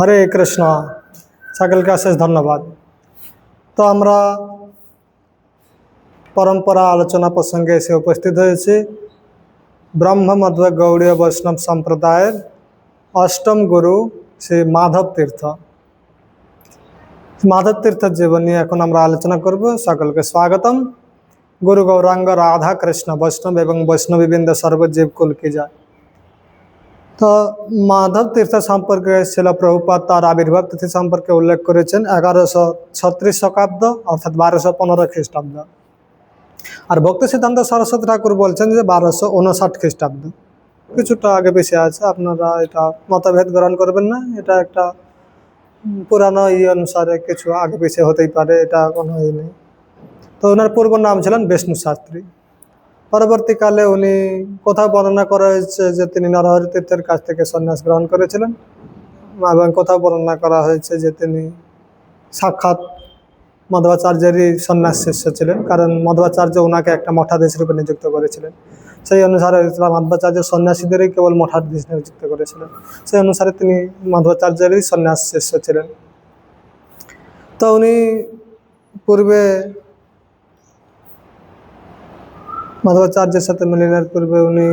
হরে কৃষ্ণ। সকলকে অশেষ ধন্যবাদ। তো আমরা পরম্পরা আলোচনা প্রসঙ্গে এসে উপস্থিত হয়েছি। ব্রহ্মমধ্ব গৌড়ীয় বৈষ্ণব সম্প্রদায়ের অষ্টম গুরু শ্রী মাধব তীর্থ। মাধব তীর্থের জীবন নিয়ে এখন আমরা আলোচনা করব। সকলকে স্বাগতম। গুরু গৌরাঙ্গ রাধা কৃষ্ণ বৈষ্ণব এবং বৈষ্ণবীবৃন্দ সর্বজীব কুল কি যায়। তো মাধব তীর্থ সম্পর্কে ছিল প্রভুপাত তার আবির্ভাব তিথি সম্পর্কে উল্লেখ করেছেন এগারোশো ছত্রিশ শতাব্দ, অর্থাৎ বারোশো পনেরো খ্রিস্টাব্দ। আর ভক্তি সিদ্ধান্ত সরস্বতী ঠাকুর বলছেন যে বারোশো উনষাট খ্রিস্টাব্দ। কিছুটা আগে পিছিয়ে আছে, আপনারা এটা মতভেদ গ্রহণ করবেন না, এটা একটা পুরানো ই অনুসারে কিছু আগে পিছিয়ে হতেই পারে, এটা কোনো ই নেই। তো ওনার পূর্ব নাম ছিলেন বিষ্ণু শাস্ত্রী। পরবর্তীকালে উনি কোথাও বর্ণনা করা হয়েছে যে তিনি নরহরি তীর্থের কাছ থেকে সন্ন্যাস গ্রহণ করেছিলেন এবং কোথাও বর্ণনা করা হয়েছে যে তিনি সাক্ষাৎ মধ্বাচার্যেরই সন্ন্যাস শিষ্য ছিলেন, কারণ মধ্বাচার্য ওনাকে একটা মঠাধীশ রূপে নিযুক্ত করেছিলেন। সেই অনুসারে ইসলাম মধ্বাচার্য সন্ন্যাসীদেরই কেবল মঠাধীশ নিযুক্ত করেছিলেন। সেই অনুসারে তিনি মধ্বাচার্যেরই সন্ন্যাস শিষ্য ছিলেন। তো উনি পূর্বে মাধবাচার্যের সাথে মিলনের পূর্বে উনি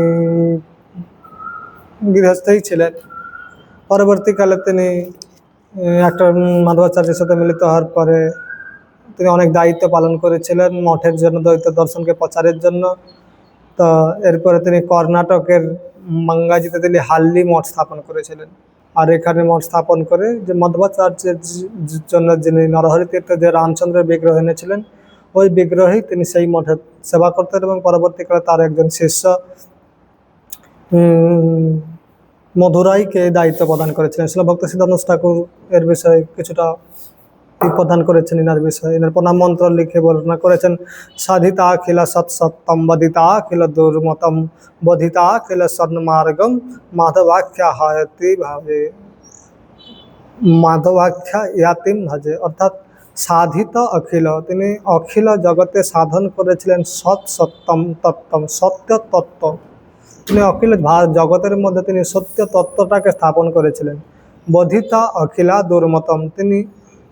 গৃহস্থই ছিলেন। পরবর্তীকালে তিনি একটা মাধবাচার্যের সাথে মিলিত হওয়ার পরে তিনি অনেক দায়িত্ব পালন করেছিলেন, মঠের জন্য, দ্বৈত দর্শনকে প্রচারের জন্য। তো এরপরে তিনি কর্ণাটকের মাঙ্গাজিতে তিনি হাল্লি মঠ স্থাপন করেছিলেন। আর এখানে মঠ স্থাপন করে যে মধ্বাচার্যের জন্য যিনি নরহরি তীর্থ যে রামচন্দ্রের বিগ্রহ এনেছিলেন ওই বিগ্রহেই তিনি সেই মঠে সেবা করতেন এবং পরবর্তীকালে তার একজন শিষ্য মধুরাইকে দায়িত্ব প্রদান করেছিলেন। শিল ভক্ত সিদ্ধান্ত ঠাকুর এর বিষয়ে কিছুটা প্রদান করেছেন ইনার বিষয়ে। ইনার প্রণাম মন্ত্র লিখে বর্ণনা করেছেন, সাধিতা খিল সৎ সত্যম বধিতা খিল দুর্মতম বধিতা খিল সন্মার্গম মাধবাখ্যা হয়তি ভাবে। মাধবাখ্যা ইয়াতিম ভাজে। অর্থাৎ সাধিত অখিল। তিনি অখিল জগতে সাধন করেছিলেন সৎ সত্যম তত্ত্বম, সত্য তত্ত্ব। তিনি অখিল জগতের মধ্যে তিনি সত্য তত্ত্বটাকে স্থাপন করেছিলেন। বধিতা অখিলা দুর্মতম। তিনি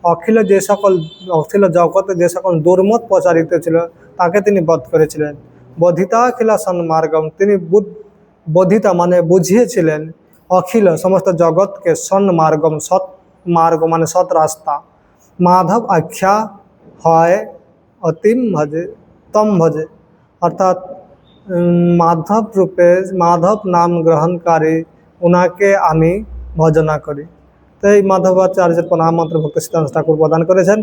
অখিল যে সকল, অখিল জগতে যে সকল দুর্মত প্রচারিত ছিল, তাকে তিনি বধ করেছিলেন। বধিতা অখিলা সন্মার্গম। তিনি বুধ, বধিতা মানে বুঝিয়েছিলেন, অখিল সমস্ত জগৎকে সন্মার্গম, সৎ মার্গ মানে সৎ রাস্তা। মাধব আখ্যা হয় অতিম ভজে, তম ভজে। অর্থাৎ মাধব রূপে, মাধব নাম গ্রহণকারী ওনাকে আমি ভজনা করি। তো এই মাধবাচার্যের প্রণাম মন্ত্র ভক্ত সিদ্ধান্ত ঠাকুর প্রদান করেছেন।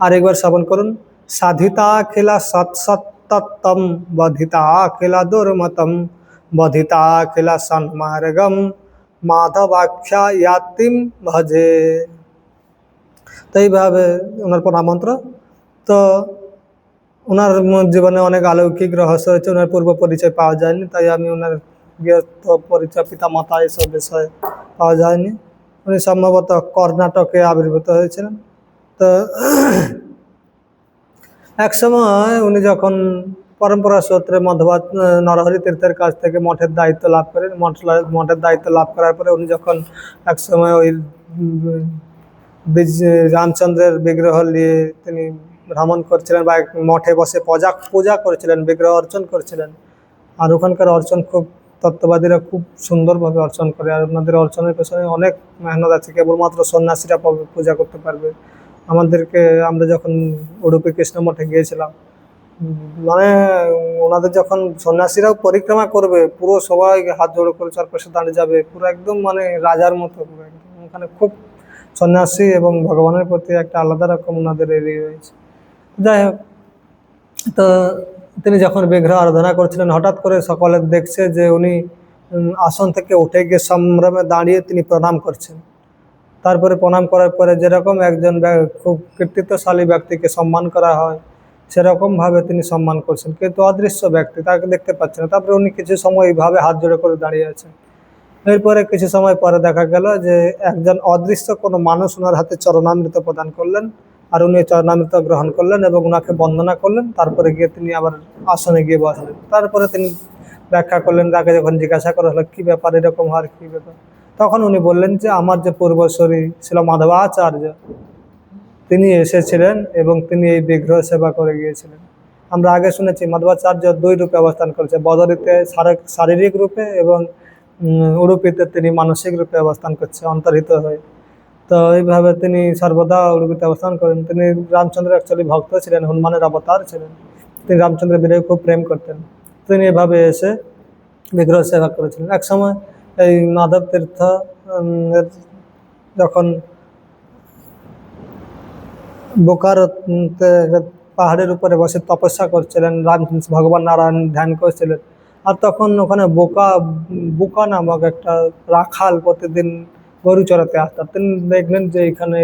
আরেকবার শ্রবণ করুন। সাধিতা খিলা সৎ সত্তম বধিতা খিলা দুর্মতম, বধিতা খিলা সন্মার্গম। মাধবাখ্যা ইয়াতিম ভজে। তো এইভাবে ওনার প্রণাম মন্ত্র। তো ওনার জীবনে অনেক অলৌকিক রহস্য হয়েছে ওনার পূর্ব পরিচয় পাওয়া যায়নি, তাই আমি ওনার গৃহস্থ পরিচয় পিতা মাতা এসব বিষয়ে পাওয়া যায়নি। উনি সম্ভবত কর্ণাটকে আবির্ভূত হয়েছিলেন। তো এক সময় উনি যখন পরম্পরা সূত্রে মধবা, নরহরি তীর্থের কাছ থেকে মঠের দায়িত্ব লাভ করেন মঠ মঠের দায়িত্ব লাভ করার পরে উনি যখন এক সময় ওই রামচন্দ্রের বিগ্রহ নিয়ে তিনি ভ্রমণ করছিলেন বা মঠে বসে পূজা পূজা করেছিলেন, বিগ্রহ অর্চন করেছিলেন। আর ওখানকার অর্চন খুব তত্ত্ববাদীরা খুব সুন্দরভাবে অর্চন করে। আর ওনাদের অর্চনের পেছনে অনেক মেহনত আছে। কেবলমাত্র সন্ন্যাসীরা পূজা করতে পারবে। আমাদেরকে, আমরা যখন উডুপি কৃষ্ণ মঠে গিয়েছিলাম মানে ওনাদের যখন সন্ন্যাসীরাও পরিক্রমা করবে, পুরো সবাই হাত জোড়ো করে চারপাশে দাঁড়িয়ে যাবে, পুরো একদম মানে রাজার মতো ওখানে খুব সন্ন্যাসী এবং ভগবানের প্রতি একটা আলাদা রকম ওনাদের এরিয়ে রয়েছে। যাই হোক, তো তিনি যখন বিগ্রহ আরাধনা করছিলেন, হঠাৎ করে সকলে দেখছে যে উনি আসন থেকে উঠে গিয়ে সম্ভ্রমে দাঁড়িয়ে তিনি প্রণাম করছেন। তারপরে প্রণাম করার পরে যেরকম একজন খুব কৃতিত্বশালী ব্যক্তিকে সম্মান করা হয়, সেরকমভাবে তিনি সম্মান করছেন। কিন্তু অদৃশ্য ব্যক্তি, তাকে দেখতে পাচ্ছেন না। তারপরে উনি কিছু সময় এইভাবে হাত জোড়ে করে দাঁড়িয়ে আছেন। এরপরে কিছু সময় পরে দেখা গেল যে একজন অদৃশ্য কোনো মানুষ ওনার হাতে চরণামৃত প্রদান করলেন আর উনি চরণামৃত গ্রহণ করলেন এবং ওনাকে বন্দনা করলেন। তারপরে গিয়ে তিনি আবার আসনে গিয়ে বসলেন। তারপরে তিনি ব্যাখ্যা করলেন, তাকে যখন জিজ্ঞাসা করা হলো, কী ব্যাপার? এরকম হওয়ার কী ব্যাপার? তখন উনি বললেন যে, আমার যে পূর্বসরী ছিল মাধবাচার্য, তিনি এসেছিলেন এবং তিনি এই বিগ্রহ সেবা করে গিয়েছিলেন। আমরা আগে শুনেছি মাধবাচার্য দুই রূপে অবস্থান করেছে, বদরিতে শারীরিক- রূপে এবং উড়ুপিতে তিনি মানসিক রূপে অবস্থান করছে, অন্তর্হিত হয়ে। তো এইভাবে তিনি সর্বদা উড়ুপিতে অবস্থান করেন। তিনি রামচন্দ্র অ্যাকচুয়ালি ভক্ত ছিলেন, হনুমানের অবতার ছিলেন। তিনি রামচন্দ্রের বিরহে খুব প্রেম করতেন। তিনি এভাবে এসে বিগ্রহ সেবা করেছিলেন। এক সময় এই মাধব তীর্থ যখন বোকারোতে পাহাড়ের উপরে বসে তপস্যা করছিলেন, রাম ভগবান নারায়ণ ধ্যান করছিলেন আর তখন ওখানে বোকা বোকা নামক একটা রাখাল প্রতিদিন গরু চড়াতে আসতেন তিনি দেখলেন যে এখানে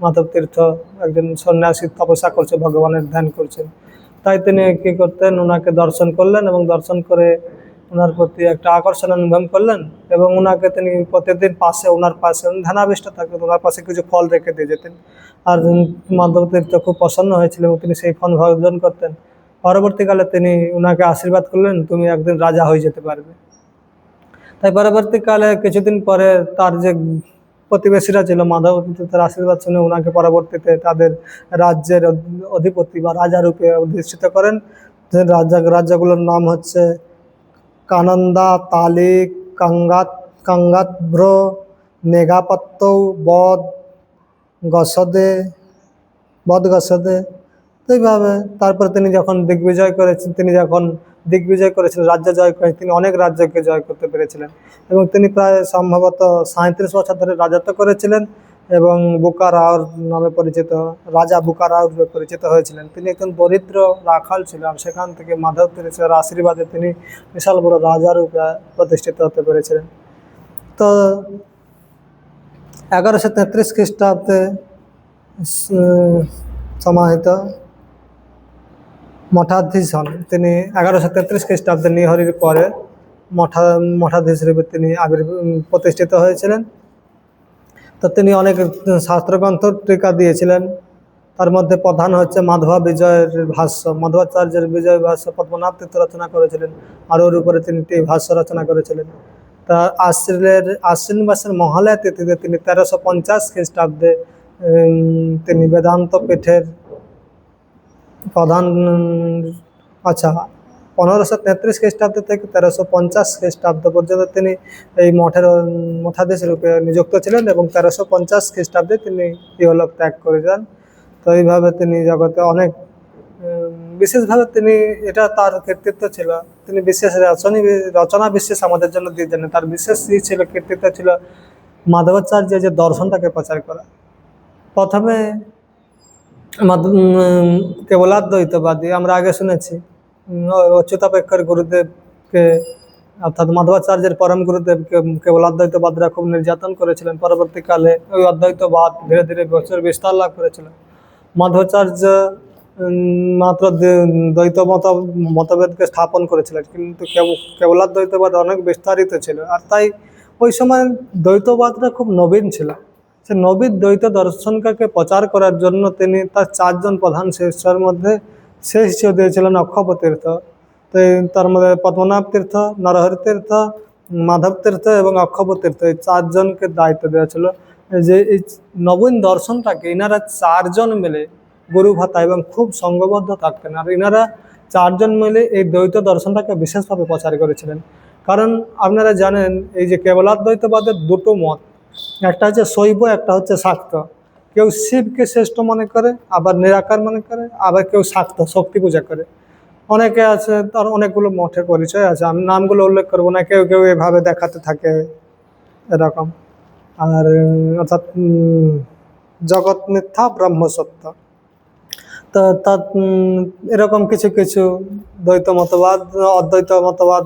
মাধব তীর্থ একজন সন্ন্যাসী তপস্যা করছে, ভগবানের ধ্যান করছেন তাই তিনি কি করতেন ওনাকে দর্শন করলেন এবং দর্শন করে ওনার প্রতি একটা আকর্ষণ অনুভব করলেন এবং ওনাকে তিনি প্রতিদিন পাশে ওনার পাশে ধ্যানাবিষ্ট থাকতেন ওনার পাশে কিছু ফল রেখে দিয়ে যেতেন। আর মাধব তীর্থ খুব প্রসন্ন হয়েছিল এবং তিনি সেই ফল ভোজন করতেন। পরবর্তীকালে তিনি ওনাকে আশীর্বাদ করলেন, তুমি একদিন রাজা হয়ে যেতে পারবে। তাই পরবর্তীকালে কিছুদিন পরে তার যে প্রতিবেশীরা ছিল, মাধব তার আশীর্বাদ শুনে ওনাকে পরবর্তীতে তাদের রাজ্যের অধিপতি বা রাজা রূপে অধিষ্ঠিত করেন। রাজা, রাজ্যগুলোর নাম হচ্ছে কানন্দা তালিক কাঙ্গাত কাঙ্গাতভ্র নেগাপত্য বদ, গসদে বদ গসদে তো এইভাবে তারপরে তিনি যখন দিগ্বিজয় করেছেন, তিনি যখন দিগ্বিজয় করেছিলেন রাজ্য জয় করে, তিনি অনেক রাজ্যকে জয় করতে পেরেছিলেন। এবং তিনি প্রায় সম্ভবত সাঁত্রিশ বছর ধরে রাজত্ব করেছিলেন এবং বুকারাওর নামে পরিচিত, রাজা বুকারাও রূপে পরিচিত হয়েছিলেন। তিনি একজন দরিদ্র রাখাল ছিলেন, সেখান থেকে মাধব তেরেসার আশীর্বাদে তিনি বিশাল বড় রাজা রূপে প্রতিষ্ঠিত হতে পেরেছিলেন। তো এগারোশো তেত্রিশ খ্রিস্টাব্দে সমাহিত মঠাধীশ হন তিনি এগারোশো তেত্রিশ খ্রিস্টাব্দে নিহরির পরে মঠা মঠাধীশ রূপে তিনি আবির প্রতিষ্ঠিত হয়েছিলেন। তো তিনি অনেক শাস্ত্রগ্রন্থ টিকা দিয়েছিলেন। তার মধ্যে প্রধান হচ্ছে মাধবা বিজয়ের ভাষ্য। মাধবাচার্যের বিজয় ভাষ্য পদ্মনাভ তীর্থ রচনা করেছিলেন আর ওর উপরে তিনি একটি ভাষ্য রচনা করেছিলেন। তা আশ্বিনের আশ্বিন মাসের মহালয়া তিথিতে তিনি তেরোশো পঞ্চাশ খ্রিস্টাব্দে তিনি বেদান্ত পীঠের প্রধান আচ্ছা পনেরোশো তেত্রিশ খ্রিস্টাব্দ থেকে তেরোশো পঞ্চাশ খ্রিস্টাব্দ পর্যন্ত তিনি এই মঠের উম, মঠাধীশ রূপে নিযুক্ত ছিলেন এবং তেরোশো পঞ্চাশ খ্রিস্টাব্দে তিনি ইহলোক ত্যাগ করে যান তো এইভাবে তিনি জগতে অনেক বিশেষভাবে তিনি এটা তার কৃতিত্ব ছিল। তিনি বিশেষ রচনী রচনা বিশেষ আমাদের জন্য দিয়ে যান তার বিশেষ ই ছিল কৃতিত্ব ছিল মাধবাচার্য যে দর্শনটাকে প্রচার করা। প্রথমে উম, কেবলাদ্বৈতবাদী আমরা আগে শুনেছি। অচ্যুতাপেক্ষার গুরুদেবকে অর্থাৎ মাধবাচার্যের পরম গুরুদেবকে কেবল অদ্বৈতবাদরা খুব নির্যাতন করেছিলেন। পরবর্তীকালে ওই অদ্বৈতবাদ ধীরে ধীরে বছর বিস্তার লাভ করেছিলেন মাধবাচার্য মাত্র দ্বৈত মত মতভেদকে স্থাপন করেছিলেন কিন্তু কেব- কেবলাদ্বৈতবাদ অনেক বিস্তারিত ছিল। আর তাই ওই সময় দ্বৈতবাদরা খুব নবীন ছিল। সে নবীন দ্বৈত দর্শনকে প্রচার করার জন্য তিনি তার চারজন প্রধান শিষ্যের মধ্যে শেষ শিষ্য দিয়েছিলেন অক্ষপ তীর্থ। তো তার মধ্যে পদ্মনাভ তীর্থ, নরহরি তীর্থ, মাধব তীর্থ এবং অক্ষপ তীর্থ এই চারজনকে দায়িত্ব দেওয়া ছিল। যে এই নবীন দর্শনটাকে এনারা চারজন মিলে গুরু ভাতা এবং খুব সঙ্গবদ্ধ থাকতেন। আর এনারা চারজন মিলে এই দ্বৈত দর্শনটাকে বিশেষভাবে প্রচার করেছিলেন। কারণ আপনারা জানেন এই যে কেবলাদ্বৈতবাদের দুটো মত। একটা হচ্ছে শৈব একটা হচ্ছে শাক্ত। কেউ শিবকে শ্রেষ্ঠ মনে করে আবার নিরাকার মনে করে আবার কেউ শাক্ত শক্তি পূজা করে। অনেকে আছে তার অনেকগুলো মঠের পরিচয় আছে আমি নামগুলো উল্লেখ করব না কেউ কেউ এভাবে দেখাতে থাকে এরকম। আর অর্থাৎ জগৎ মিথ্যা ব্রহ্ম সত্য। তো তা উম, এরকম কিছু কিছু দ্বৈত মতবাদ অদ্বৈত মতবাদ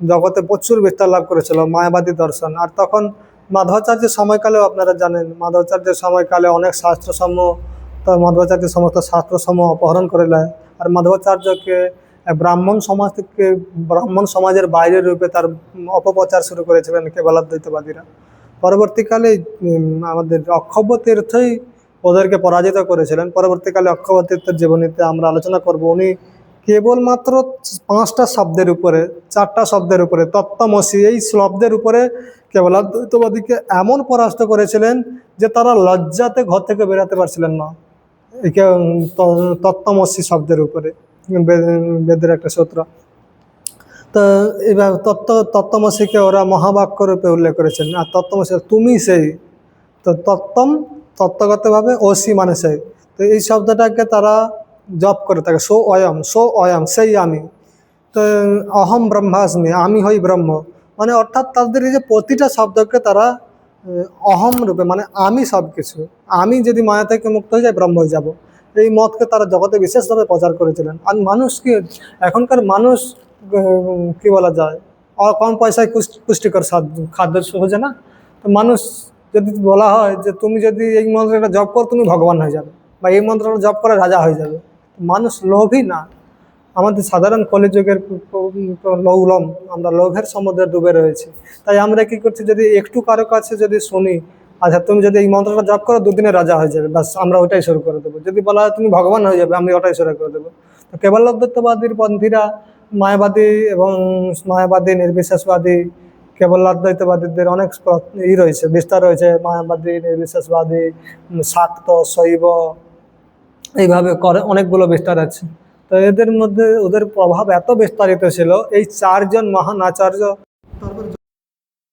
জগতে প্রচুর বিস্তার লাভ করেছিল মায়াবাদী দর্শন। আর তখন মাধবাচার্যের সময়কালেও আপনারা জানেন মাধবাচার্যের সময়কালে অনেক শাস্ত্রসমূহ তো মাধবাচার্য সমস্ত শাস্ত্রসমূহ অপহরণ করে নেয়। আর মাধবাচার্যকে ব্রাহ্মণ সমাজ থেকে, ব্রাহ্মণ সমাজের বাইরের রূপে তার অপপ্রচার শুরু করেছিলেন কেবলাদ্বৈতবাদীরা। পরবর্তীকালে আমাদের অক্ষব্য তীর্থই ওদেরকে পরাজিত করেছিলেন। পরবর্তীকালে অক্ষব্য তীর্থের জীবনীতে আমরা আলোচনা করব, উনি কেবলমাত্র পাঁচটা শব্দের উপরে, চারটা শব্দের উপরে তত্ত্বমসি এই শব্দের উপরে কেবল অদ্বৈতবাদীকে এমন পরাস্ত করেছিলেন যে তারা লজ্জাতে ঘর থেকে বেরাতে পারছিলেন না। তত্ত্বমসি শব্দের উপরে বেদের একটা সূত্র। তো, এবার তত্ত্ব তত্ত্বমসিকে ওরা মহাবাক্য রূপে উল্লেখ করেছেন। আর তত্ত্বমসি তুমি সেই। তো তত্ত্বম তত্ত্বগতভাবে ওসি মানে সেই। তো এই শব্দটাকে তারা জপ করে থাকে সো অয়ম সো অয়ম, সেই আমি। তো, অহম ব্রহ্মাস্মি, আমি হই ব্রহ্ম। মানে অর্থাৎ তাদের এই যে প্রতিটা শব্দকে তারা অহম রূপে মানে আমি সব কিছু আমি যদি মায়া থেকে মুক্ত হয়ে যায় ব্রহ্ম হয়ে যাব। এই মতকে তারা জগতে বিশেষভাবে প্রচার করেছিলেন। আর মানুষ কি, এখনকার মানুষ কি বলা যায় কম পয়সায় পুষ্টি- পুষ্টিকর খাদ্য খোঁজে না? তো মানুষ যদি বলা হয় যে, তুমি যদি এই মন্ত্রটা জব করো, তুমি ভগবান হয়ে যাবে। বা, এই মন্ত্রটা জব করে রাজা হয়ে যাবে। মানুষ লোভী না। আমাদের সাধারণ কলিযুগের লৌলম আমরা লোভের সমুদ্রে ডুবে রয়েছি। তাই আমরা কি করছি, যদি একটু কারও কাছে যদি শুনি আচ্ছা তুমি যদি এই মন্ত্রটা জপ করো, দুদিনে রাজা হয়ে যাবে বাস আমরা ওটাই শুরু করে দেবো। যদি বলা হয় তুমি ভগবান হয়ে যাবে, আমি ওটাই শুরু করে দেবো। তো কেবল অদ্বৈতবাদীর পন্থীরা মায়াবাদী এবং মায়াবাদী, নির্বিশেষবাদী কেবল অদ্বৈতবাদীদের অনেক ই রয়েছে, বিস্তার রয়েছে। মায়াবাদী নির্বিশ্বাসবাদী শাক্ত, শৈব এইভাবে করে, অনেকগুলো বিস্তার আছে। তো এদের মধ্যে, ওদের প্রভাব এত বিস্তারিত ছিল, এই চারজন মহান আচার্য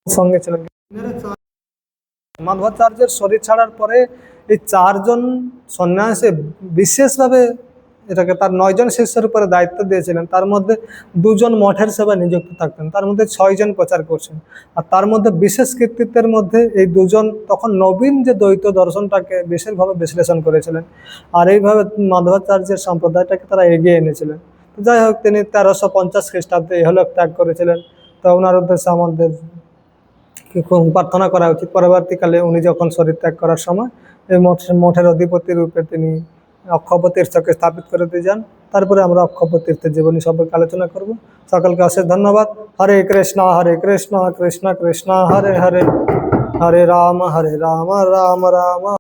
সঙ্গে ছিলেন। মাধবাচার্যের শরীর ছাড়ার পরে এই চারজন সন্ন্যাসে বিশেষভাবে এটাকে তার নয়জন শিষ্যের উপরে দায়িত্ব দিয়েছিলেন। তার মধ্যে দুজন মঠের সেবায় নিযুক্ত থাকতেন। তার মধ্যে ছয়জন প্রচার করছেন। আর তার মধ্যে বিশেষ কৃতিত্বের মধ্যে এই দুজন তখন নবীন যে দ্বৈত দর্শনটাকে বিশেষভাবে বিশ্লেষণ করেছিলেন আর এইভাবে মাধবাচার্যের সম্প্রদায়টাকে তারা এগিয়ে এনেছিলেন। যাই হোক, তিনি তেরোশো পঞ্চাশ খ্রিস্টাব্দে ইহলোক ত্যাগ করেছিলেন। তো ওনার উদ্দেশ্যে আমাদের প্রার্থনা করা উচিত? পরবর্তীকালে উনি যখন শরীর ত্যাগ করার সময় এই মঠ, মঠের অধিপতি রূপে তিনি অক্ষব তীর্থকে স্থাপিত করে দিয়ে যান। তারপরে আমরা অক্ষয় তীর্থের জীবনী সম্পর্কে আলোচনা করব। সকলকে অশেষ ধন্যবাদ। হরে কৃষ্ণ হরে কৃষ্ণ কৃষ্ণ কৃষ্ণ, হরে হরে। হরে রাম হরে রাম রাম রাম।